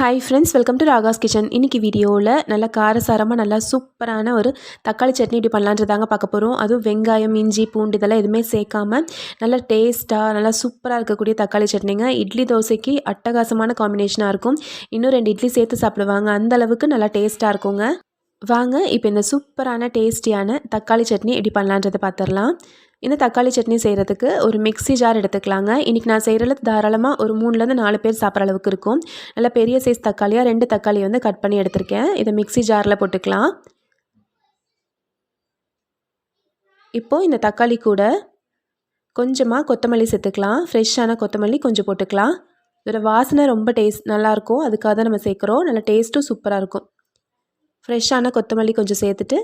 Hi friends welcome to Raga's kitchen இன்றைக்கி வீடியோவில் நல்லா காரசாரமாக நல்லா சூப்பரான ஒரு தக்காளி சட்னி இப்படி பண்ணலான்றதாங்க பார்க்க போகிறோம் அதுவும் வெங்காயம் இஞ்சி பூண்டு இதெல்லாம் எதுவுமே சேர்க்காம நல்லா டேஸ்ட்டாக நல்லா சூப்பராக இருக்கக்கூடிய தக்காளி சட்னிங்க. இட்லி தோசைக்கு அட்டகாசமான காம்பினேஷனாக இருக்கும். இன்னும் ரெண்டு இட்லி சேர்த்து சாப்பிடுவாங்க. அந்த அளவுக்கு நல்லா டேஸ்ட்டாக இருக்குங்க. வாங்க இப்போ இந்த சூப்பரான டேஸ்டியான தக்காளி சட்னி எப்படி பண்ணலான்றதை பார்த்துடலாம். இந்த தக்காளி சட்னி செய்கிறதுக்கு ஒரு மிக்ஸி ஜார் எடுத்துக்கலாங்க. இன்றைக்கி நான் செய்கிறதுல தாராளமாக ஒரு மூணுலேருந்து நாலு பேர் சாப்பிட்ற அளவுக்கு இருக்கும். நல்லா பெரிய சைஸ் தக்காளியாக ரெண்டு தக்காளி வந்து கட் பண்ணி எடுத்திருக்கேன். இதை மிக்ஸி ஜாரில் போட்டுக்கலாம். இப்போது இந்த தக்காளி கூட கொஞ்சமாக கொத்தமல்லி சேர்த்துக்கலாம். ஃப்ரெஷ்ஷான கொத்தமல்லி கொஞ்சம் போட்டுக்கலாம். இதோட வாசனை ரொம்ப டேஸ்ட் நல்லாயிருக்கும். அதுக்காக தான் நம்ம சேர்க்குறோம். நல்லா டேஸ்ட்டும் சூப்பராக இருக்கும். ஃப்ரெஷ்ஷான கொத்தமல்லி கொஞ்சம் சேர்த்துட்டு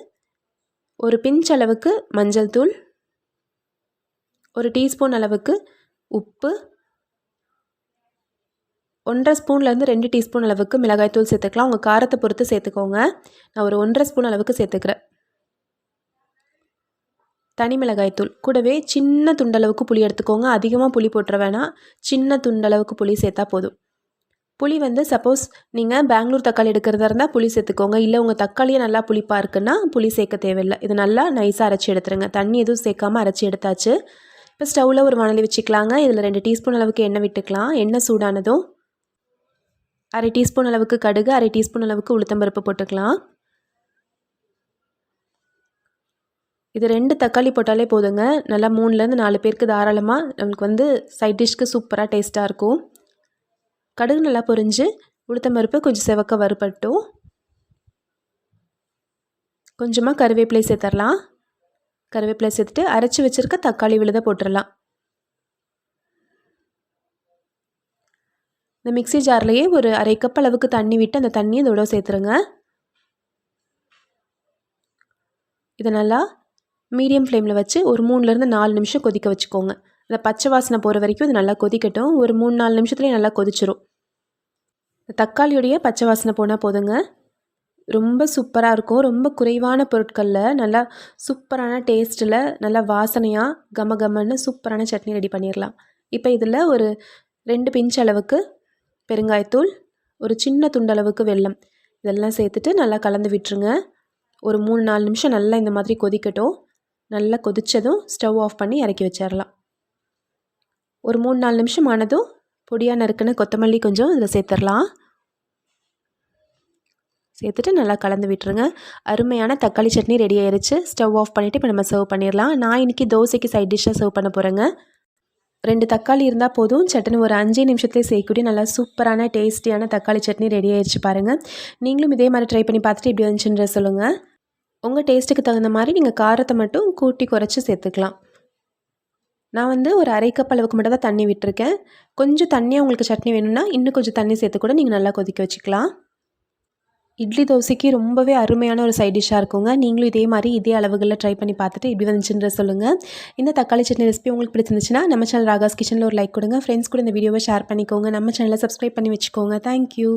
ஒரு பிஞ்ச் அளவுக்கு மஞ்சள் தூள் ஒரு டீஸ்பூன் அளவுக்கு உப்பு ஒன்றரை ஸ்பூன்லேருந்து ரெண்டு டீஸ்பூன் அளவுக்கு மிளகாய்த்தூள் சேர்த்துக்கலாம். உங்கள் காரத்தை பொறுத்து சேர்த்துக்கோங்க. நான் ஒரு ஒன்றரை ஸ்பூன் அளவுக்கு சேர்த்துக்கிறேன். தனி மிளகாய்த்தூள் கூடவே சின்ன துண்டளவுக்கு புளி எடுத்துக்கோங்க. அதிகமாக புளி போட்டுற வேணாம். சின்ன துண்டளவுக்கு புளி சேர்த்தா போதும். புளி வந்து சப்போஸ் நீங்கள் பெங்களூர் தக்காளி எடுக்கிறதா இருந்தால் புளி சேர்த்துக்கோங்க. இல்லை உங்கள் தக்காளியே நல்லா புளிப்பாக இருக்குன்னா புளி சேர்க்க தேவையில்லை. இது நல்லா நைஸாக அரைச்சி எடுத்துருங்க. தண்ணி எதுவும் சேர்க்காமல் அரைச்சி எடுத்தாச்சு. இப்போ ஸ்டவ்வில் ஒரு வானலி வச்சுக்கலாங்க. இதில் ரெண்டு டீஸ்பூன் அளவுக்கு எண்ணெய் விட்டுக்கலாம். எண்ணெய் சூடானதும் அரை டீஸ்பூன் அளவுக்கு கடுகு அரை டீஸ்பூன் அளவுக்கு உளுத்தம்பருப்பு போட்டுக்கலாம். இது ரெண்டு தக்காளி போட்டாலே போதுங்க. நல்லா மூணுலேருந்து நாலு பேருக்கு தாராளமாக நம்மளுக்கு வந்து சைட் டிஷ்க்கு சூப்பராக டேஸ்ட்டாக இருக்கும். கடுகு நல்லா பொரிஞ்சு உளுத்தம்பருப்பு கொஞ்சம் செவக்க வறுப்பட்டும் கொஞ்சமாக கருவேப்பிலை சேர்த்துடலாம். கருவேப்பிலை சேர்த்துட்டு அரைச்சி வச்சுருக்க தக்காளி விழுத போட்டுடலாம் இந்த மிக்சி ஜார்லேயே ஒரு அரை கப் அளவுக்கு தண்ணி விட்டு அந்த தண்ணியை இதோட சேர்த்துருங்க. இதை நல்லா மீடியம் ஃப்ளேமில் வச்சு ஒரு மூணுலேருந்து நாலு நிமிஷம் கொதிக்க வச்சுக்கோங்க. அந்த பச்சை வாசனை போகிற வரைக்கும் இது நல்லா கொதிக்கட்டும். ஒரு மூணு நாலு நிமிஷத்துலேயே நல்லா கொதிச்சிரும். தக்காளியுடைய பச்சை வாசனை போனால் போதுங்க. ரொம்ப சூப்பராக இருக்கும். ரொம்ப குறைவான பொருட்களில் நல்லா சூப்பரான டேஸ்ட்டில் நல்லா வாசனையாக கம கமன்னு சூப்பரான சட்னி ரெடி பண்ணிடலாம் இப்போ இதில் ஒரு ரெண்டு பிஞ்ச் அளவுக்கு பெருங்காயத்தூள் ஒரு சின்ன துண்டளவுக்கு வெல்லம். இதெல்லாம் சேர்த்துட்டு நல்லா கலந்து விட்டுருங்க. ஒரு மூணு நாலு நிமிஷம் நல்லா இந்த மாதிரி கொதிக்கட்டும். நல்லா கொதித்ததும் ஸ்டவ் ஆஃப் பண்ணி இறக்கி வச்சிடலாம் ஒரு மூணு நாலு நிமிஷம் ஆனதும் பொடியாக நறுக்குன்னு கொத்தமல்லி கொஞ்சம் இதில் சேர்த்துடலாம் சேர்த்துட்டு நல்லா கலந்து விட்டுருங்க. அருமையான தக்காளி சட்னி ரெடி ஆயிடுச்சு ஸ்டவ் ஆஃப் பண்ணிவிட்டு இப்போ நம்ம சர்வ் பண்ணிடலாம். நான் இன்றைக்கி தோசைக்கு சைட் டிஷ்ஷாக சர்வ் பண்ண போகிறேங்க ரெண்டு தக்காளி இருந்தால் போதும். சட்னி ஒரு அஞ்சு நிமிஷத்துலேயே செய்யக்கூடிய நல்லா சூப்பரான டேஸ்டியான தக்காளி சட்னி ரெடி ஆயிடுச்சு பாருங்கள் நீங்களும் இதே மாதிரி ட்ரை பண்ணி பார்த்துட்டு இப்படி வந்துச்சுன்ற சொல்லுங்கள் உங்கள் டேஸ்ட்டுக்கு தகுந்த மாதிரி நீங்கள் காரத்தை மட்டும் கூட்டி குறைச்சி சேர்த்துக்கலாம். நான் வந்து ஒரு அரை கப் அளவுக்கு மட்டும் தான் தண்ணி விட்டுருக்கேன். கொஞ்சம் தண்ணியாக உங்களுக்கு சட்னி வேணும்னா இன்னும் கொஞ்சம் தண்ணி சேர்த்து கூட நீங்கள் நல்லா கொதிக்க வச்சுக்கலாம். இட்லி தோசைக்கு ரொம்பவே அருமையான ஒரு சைட் டிஷ்ஷாக இருக்குங்க. நீங்களும் இதே மாதிரி இதே அளவுகளில் ட்ரை பண்ணி பார்த்துட்டு இப்படி வந்துச்சுன்ற சொல்லுங்கள் இந்த தக்காளி சட்னி ரெசிபி உங்களுக்கு பிடிச்சிருந்துச்சுன்னா நம்ம சேனல் ராகாஸ் கிச்சனில் ஒரு லைக் கொடுங்க. ஃப்ரெண்ட்ஸ் கூட இந்த வீடியோவை ஷேர் பண்ணிக்கோங்க. நம்ம சேனலை சப்ஸ்கிரைப் பண்ணி வச்சுக்கோங்க. தேங்க்யூ